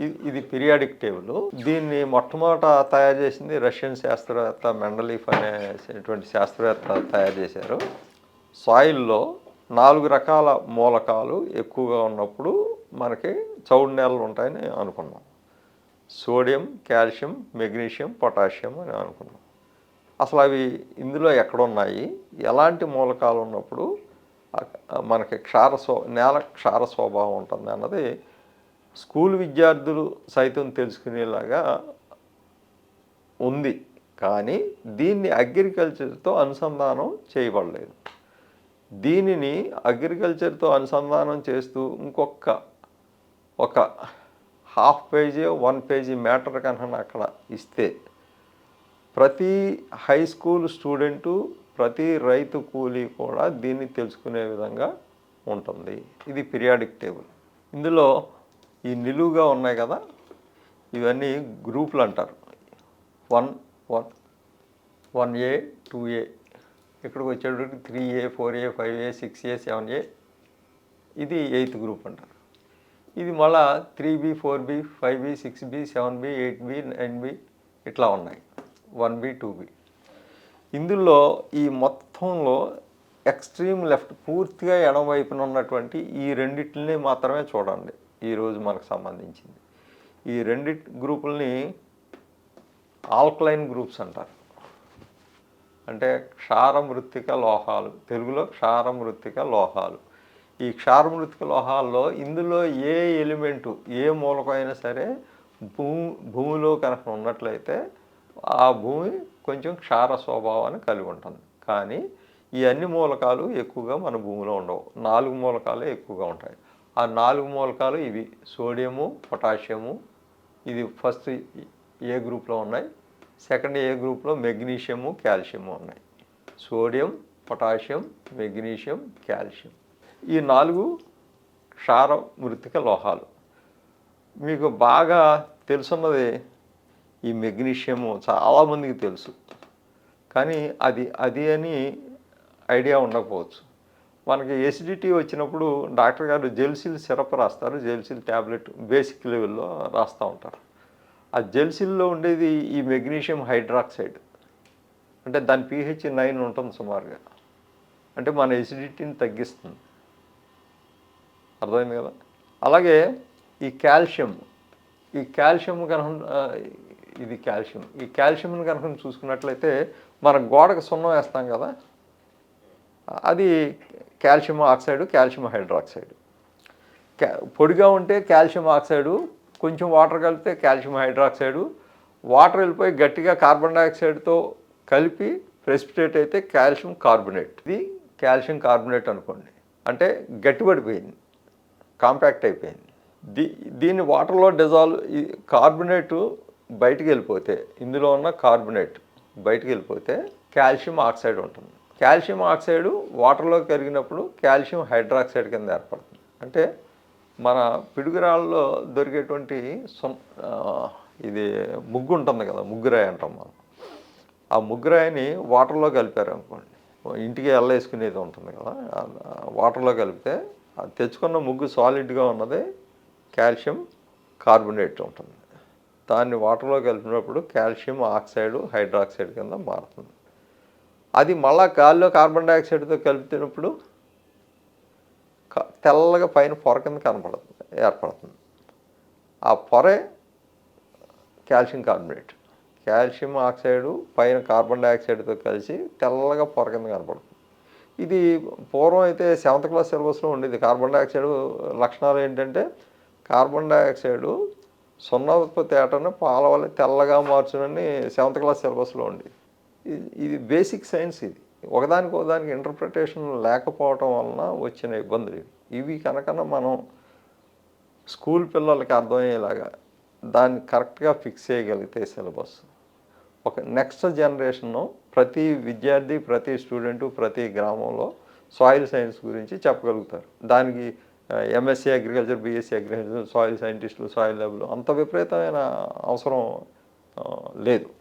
ఇది- ఇది periodic table. దీన్ని మొట్టమొదట తయారు చేసింది రష్యన్ శాస్త్రవేత్త మెండలీఫ్ అనేటువంటి శాస్త్రవేత్త తయారు చేశారు. సాయిల్లో నాలుగు రకాల మూలకాలు ఎక్కువగా ఉన్నప్పుడు మనకి చౌడు నేలలు ఉంటాయని అనుకున్నాం. సోడియం కాల్షియం మెగ్నీషియం పొటాషియం అని అనుకున్నాం. అసలు అవి ఇందులో ఎక్కడున్నాయి? ఎలాంటి మూలకాలు ఉన్నప్పుడు మనకి క్షార స్వ నేల క్షార స్వభావం ఉంటుంది అన్నది స్కూల్ విద్యార్థులు సైతం తెలుసుకునేలాగా ఉంది. కానీ దీన్ని అగ్రికల్చర్తో అనుసంధానం చేయబడలేదు. దీనిని అగ్రికల్చర్తో అనుసంధానం చేస్తూ ఇంకొక ఒక half page one page matter కన్నా అక్కడ ఇస్తే ప్రతి హై స్కూల్ స్టూడెంటు ప్రతి రైతు కూలీ కూడా దీన్ని తెలుసుకునే విధంగా ఉంటుంది. ఇది పిరియాడిక్ టేబుల్. ఇందులో ఈ నిలువుగా ఉన్నాయి కదా ఇవన్నీ గ్రూపులు అంటారు. One one one A two A. ఇక్కడికి వచ్చేటప్పటికి three A four A five A six A seven A. ఇది ఎయిత్ గ్రూప్ అంటారు. ఇది మళ్ళా three B four B five B six B seven B eight B nine B ఇట్లా ఉన్నాయి. One B two B. ఇందులో ఈ మొత్తంలో ఎక్స్ట్రీమ్ లెఫ్ట్ పూర్తిగా ఎడమవైపున ఉన్నటువంటి ఈ రెండింటిని మాత్రమే చూడండి. ఈరోజు మనకు సంబంధించింది. ఈ రెండి గ్రూపుల్ని ఆల్కలైన్ గ్రూప్స్ అంటారు. అంటే క్షారమృత్తిక లోహాలు తెలుగులో క్షారమృత్తిక లోహాలు. ఈ క్షారమృత్తిక లోహాల్లో ఇందులో ఏ ఎలిమెంటు ఏ మూలకం సరే భూమి భూమిలో కనుక ఉన్నట్లయితే ఆ భూమి కొంచెం క్షార స్వభావాన్ని కలిగి ఉంటుంది. కానీ ఈ అన్ని మూలకాలు ఎక్కువగా మన భూమిలో ఉండవు. నాలుగు మూలకాలే ఎక్కువగా ఉంటాయి. ఆ నాలుగు మూలకాలు ఇవి. Sodium potassium. ఇది ఫస్ట్ ఏ గ్రూప్లో ఉన్నాయి? సెకండ్ ఏ గ్రూప్లో మెగ్నీషియము కాల్షియము ఉన్నాయి. Sodium potassium magnesium calcium. ఈ నాలుగు క్షార మృతిక లోహాలు. మీకు బాగా తెలుసున్నది ఈ మెగ్నీషియము చాలామందికి తెలుసు. కానీ అది అది అని ఐడియా ఉండకపోవచ్చు. మనకి ఎసిడిటీ వచ్చినప్పుడు డాక్టర్ గారు జెల్సిల్ సిరప్ రాస్తారు. జెల్సిల్ ట్యాబ్లెట్ బేసిక్ లెవెల్లో రాస్తూ ఉంటారు. ఆ జెల్సిల్లో ఉండేది ఈ మెగ్నీషియం హైడ్రాక్సైడ్ అంటే దాని పిహెచ్ నైన్ ఉంటుంది సుమారుగా. అంటే మన ఎసిడిటీని తగ్గిస్తుంది. అర్థమైంది కదా? అలాగే ఈ కాల్షియం ఈ కాల్షియం కనుక ఇది కాల్షియం ఈ కాల్షియంని కనుక చూసుకున్నట్లయితే మనం గోడకు సున్నం వేస్తాం కదా? అది కాల్షియం ఆక్సైడ్ కాల్షియం హైడ్రాక్సైడ్. క్యా- పొడిగా ఉంటే కాల్షియం ఆక్సైడు కొంచెం వాటర్ కలిపితే కాల్షియం హైడ్రాక్సైడు వాటర్ వెళ్ళిపోయి గట్టిగా కార్బన్ డైఆక్సైడ్తో కలిపి ప్రెసిపిటేట్ అయితే కాల్షియం కార్బోనేట్. ఇది కాల్షియం కార్బోనేట్ అనుకోండి. అంటే గట్టిపడిపోయింది కాంపాక్ట్ అయిపోయింది. దీ దీన్ని వాటర్లో డిజాల్వ్ ఈ కార్బోనేట్ బయటికి వెళ్ళిపోతే ఇందులో ఉన్న కార్బొనేట్ బయటికి వెళ్ళిపోతే కాల్షియం ఆక్సైడ్ ఉంటుంది. కాల్షియం ఆక్సైడ్ వాటర్లో కరిగినప్పుడు కాల్షియం హైడ్రాక్సైడ్ కింద ఏర్పడుతుంది. అంటే మన పిడుగురాళ్ళలో దొరికేటువంటి సొన్ ఇది ముగ్గు ఉంటుంది కదా ముగ్గురాయి అంటాం మనం. ఆ ముగ్గురాయిని వాటర్లో కలిపారు అనుకోండి. ఇంటికి ఎల్లేసుకునేది ఉంటుంది కదా వాటర్లో కలిపితే అది తెచ్చుకున్న ముగ్గు సాలిడ్గా ఉన్నది కాల్షియం కార్బోనేట్ ఉంటుంది. దాన్ని వాటర్లో కలిపినప్పుడు కాల్షియం ఆక్సైడ్ హైడ్రాక్సైడ్ కింద మారుతుంది. అది మళ్ళా గాలిలో కార్బన్ డైఆక్సైడ్తో కలిపినప్పుడు తెల్లగా పైన పొర కింద కనపడుతుంది ఏర్పడుతుంది. ఆ పొరే కాల్షియం కార్బోనేట్. కాల్షియం ఆక్సైడు పైన కార్బన్ డైఆక్సైడ్తో కలిసి తెల్లగా పొర కింద కనపడుతుంది. ఇది పూర్వం అయితే సెవెంత్ క్లాస్ సిలబస్లో ఉండేది. కార్బన్ డైఆక్సైడ్ లక్షణాలు ఏంటంటే కార్బన్ డైఆక్సైడు సున్నా ఉత్పత్తి ఏటను పాల వల్ల తెల్లగా మార్చునని సెవెంత్ క్లాస్ సిలబస్లో ఉండేది. ఇది- ఇది బేసిక్ సైన్స్ ఇది. ఒకదానికి ఒకదానికి ఇంటర్ప్రిటేషన్ లేకపోవటం వలన వచ్చిన ఇబ్బందులు ఇవి. ఇవి కనుక మనం స్కూల్ పిల్లలకి అర్థమయ్యేలాగా దాన్ని కరెక్ట్గా ఫిక్స్ చేయగలిగితే సిలబస్ ఒక నెక్స్ట్ జనరేషన్ను ప్రతి విద్యార్థి ప్రతి స్టూడెంటు ప్రతి గ్రామంలో సాయిల్ సైన్స్ గురించి చెప్పగలుగుతారు. దానికి MSc agriculture BSc agriculture soil సైంటిస్టులు సాయిల్ ల్యాబ్లు అంత విపరీతమైన అవసరం లేదు.